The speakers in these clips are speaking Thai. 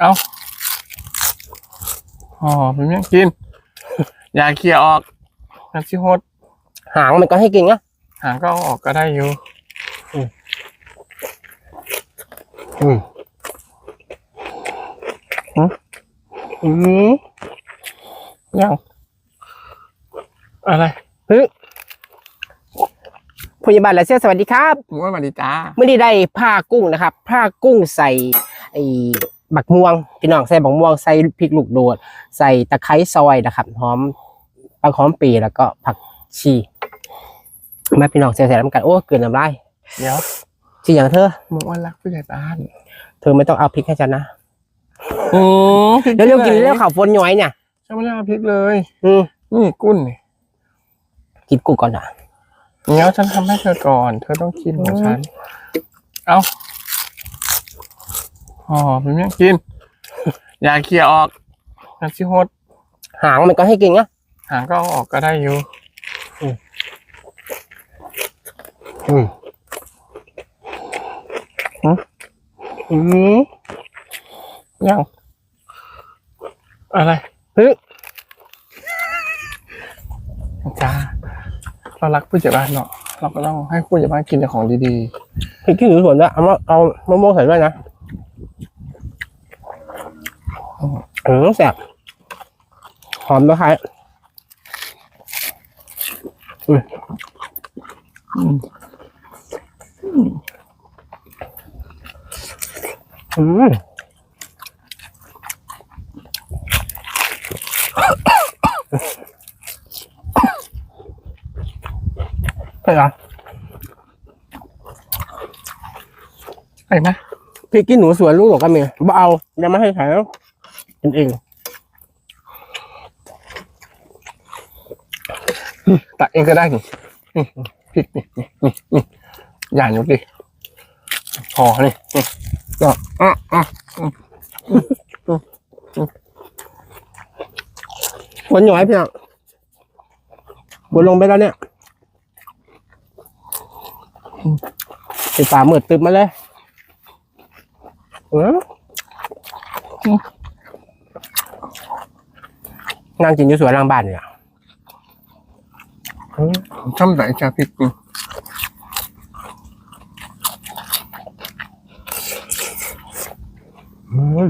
เอาอ๋อเป็นยังกิน อย่าเคลียร์ออกนันสิโฮดหางมันก็ให้กินนะหางก็เอาออกก็ได้อยู่ อืมอืมยังอะไรเฮ้ยพยาบาลและเสียสวัสดีครับหมูสวัสดีจ้าเมื่อนี้ได้ผ้ากุ้งนะครับ ผ้ากุ้งใส่ไอ้ บักม่วงพี่น้องใส่บักม่วงใส่พริกลูกโดด ใส่ตะไคร้ซอยนะครับหอมปังหอมปีแล้วก็ผักชีมาพี่น้องใส่ใส่น้ำกันโอ้เกินน้ำลายเดี๋ยวชีอย่างเธอหมูอ้วนรักผู้ใหญ่บ้านเธอไม่ต้องเอาพริกให้ฉันนะอืมเดี๋ยวเร็วกินเร็วข่าวฝนย้อยเนี่ยฉันไม่ได้เอาพริกเลย อืมนี่กุ้นนี่กินกุ้งก่อนนะเดี๋ยวฉันทำให้เธอก่อน เธอต้องกินของฉัน เอา อ๋อเป็นยังกิน อย่าเคลียร์ออกนันสิโฮดหางมันก็ให้กินนะหางก็เอาออกก็ได้อยู่อืมอืมยังอะไรเฮ้ยจ้าเรารักผู้ใหญ่บ้านเนาะเราก็ต้องให้ผู้ใหญ่บ้านกินแต่ของดีพริกขี้หนูสวนด้วยเอามาเอามะม่วงใส่ด้วยนะ เออแซ่บหอมตะไคร้ๆอืมอืมเผ็ดเหรอไอ้ไหมพริกขี้หนูสวนลูกหลงก็มียบ่เอายังไม่ให้ใส่แล้ว กินเองตักเองก็ได้นี่นี่พริกนี่นี่นี่นี่อย่าหยุดดิพอนี่นี่ก็อะอะฝนหน่อยพี่น้องฝนลงไปแล้วเนี่ยติดตามืดตึบมาเลยเออ นั่งกินอยู่สวนหลังบ้านเนี่ยอืมชอบไหนจ้าพริกนี่อืม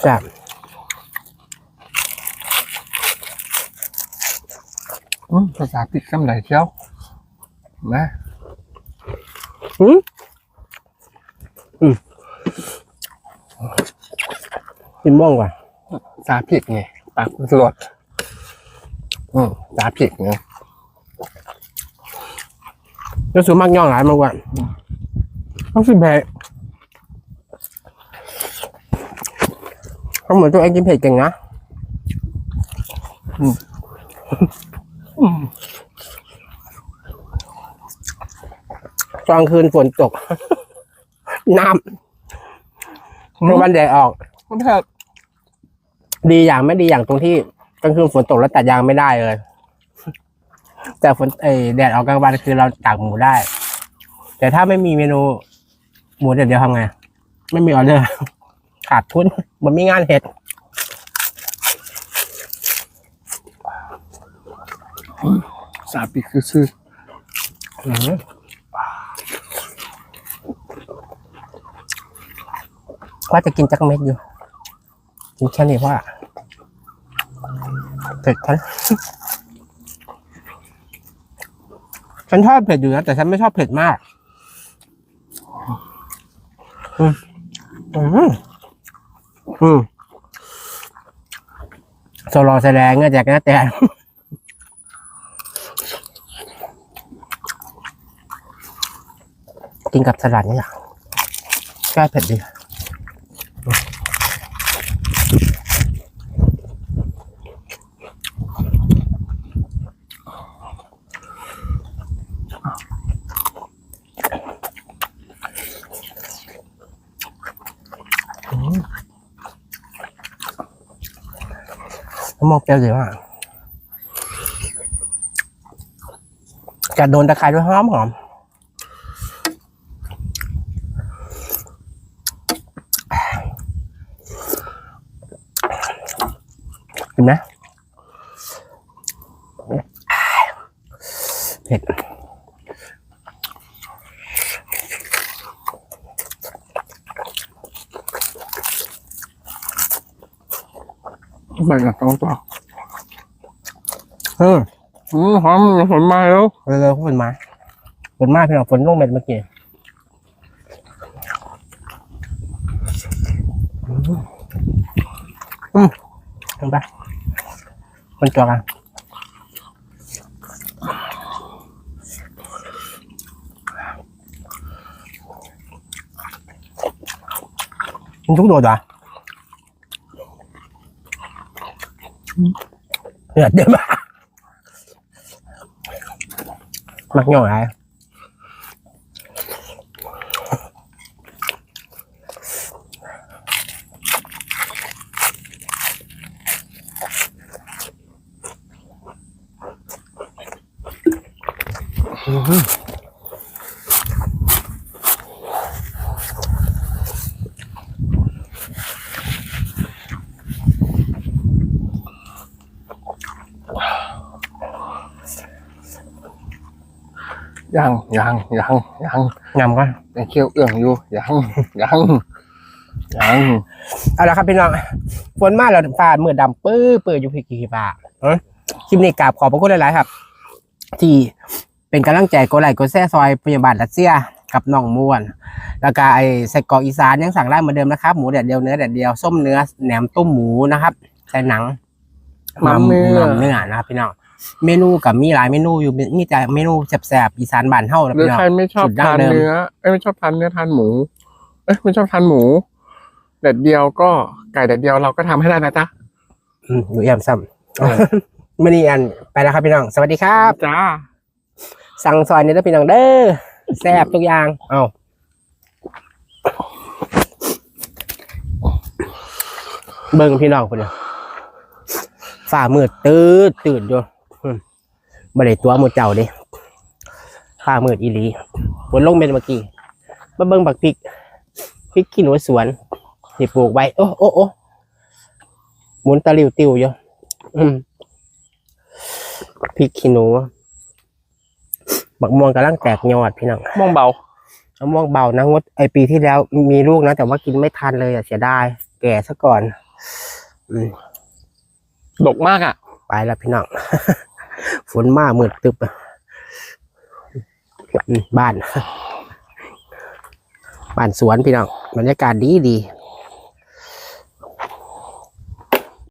แซ่บอืมภาษาพริกชอบไหนเชียวนะอืมอืมกินบ้องก่อน ภาษาพริกไงปากสลดอืมภาษาพริกไงแล้วสูมักย่องหลายมากกว่าต้องสิเผ็ดเขาเหมือนตัวเองกินเผ็ดเก่งนะอืมกลางคืนฝนตก น้ำกลางวันแดดออกมันเผ็ด ดีอย่างไม่ดีอย่างตรงที่กลางคืนฝนตกแล้วตัดยางไม่ได้เลย แต่ฝนเอยแดดออกกลางวันคือเราตากหมูได้ แต่ถ้าไม่มีเมนู หมูเดี๋ยวเดียวทำไง ไม่มีออเดอร์ขาดทุนมันมีงานเห็ดภาษาพริกคือซื่ออื้อหือว่าจะกินจักเม็ดอยู่ กินแค่นี้ว่าเผ็ดฉันฉันชอบเผ็ดอยู่นะแต่ฉันไม่ชอบเผ็ดมาก อืม อืมอืมโซโลแสดงเงาจากน้าแต่กินกับสลัดนี่แหละแก้เผ็ดดี มะม่วงเปรี้ยวดีาจะโดนตะไคร้ด้วยหอมหอมเห็นไหมเผ็ด ไปกับต้องต่อเอออืมหอมผลมาแล้วเร็วๆฝนมาฝนมาพี่น้องฝนลงเม็ดเมื่อกี้อืมเห็นปะคนจอกันมันทุกโดดเหรอเดือดเดือดมากมัก ย่อยอะไรยังยังยังยังงามก็ยังเคี้ยวเอื้องอยู่ยังยังยังเอาละครับพี่น้องฝนมาแล้วฟ้ามืดดำปื้อปื้ออยู่พี่กี่ฟ้าเอ้ยคลิปนี้กราบขอบพระคุณหลาย ๆ ครับ ที่เป็นกำลังใจกดไลค์กดแชร์ซอยพยาบาลรัสเซียกับน้องม่วน แล้วก็ไอ้ใส่กรอกอีสานยังสั่งได้เหมือนเดิมนะครับ หมูแดดเดียวเนื้อแดดเดียวส้มเนื้อแหนมต้มหมูนะครับใส่หนังหมัมเนื้อหม่ำเนื้อนะครับพี่น้อง เมนูกับมีหลายเมนูอยู่มีมีแต่เมนูแซ่บๆอีสานบ้านเฮานะหรือพี่น้องใครไม่ชอบสุดดั้งทานเดิม เนื้อเอ้ยไม่ชอบทานเนื้อทานหมู เอ้ยไม่ชอบทานหมูเด็ดเดียวก็ไก่เด็ดเดียวเราก็ทำให้ได้นะจ๊ะ อืมอยู่แอมซ้ำมื่อนี้อันไปแล้วครับพี่น้อง สวัสดีครับ จ้า สั่งซอยนี้ได้อพี่น้องเด้อแซ่บทุกอย่าง เอาเบิ่งพี่น้องคนเดียวฝ่ามืดตื่นตื่นอยู่อืม บ่ได้ตัวหมดเจ้าเด้ฝ่ามืดอีหลีฝนลงเม็ดเมื่อกี้มาเบิ่งบักพริกพริกขี้หนูสวนที่ปลูกไว้ โอ้โอ้โอ้หมุนตะหลิวติวอยู่อืมพริกขี้หนูบักม่วงกำลังแตกยอดพี่น้องมองเบามะม่วงเบานะงดไอปีที่แล้วมีลูกนะ แต่ว่ากินไม่ทันเลยอะเสียดายแก่ซะก่อนอืมดกมากอะ ไปแล้วพี่น้อง ฝนมากมืดตึบอะอืมบ้าน บ้านสวนพี่น้องบรรยากาศดีดี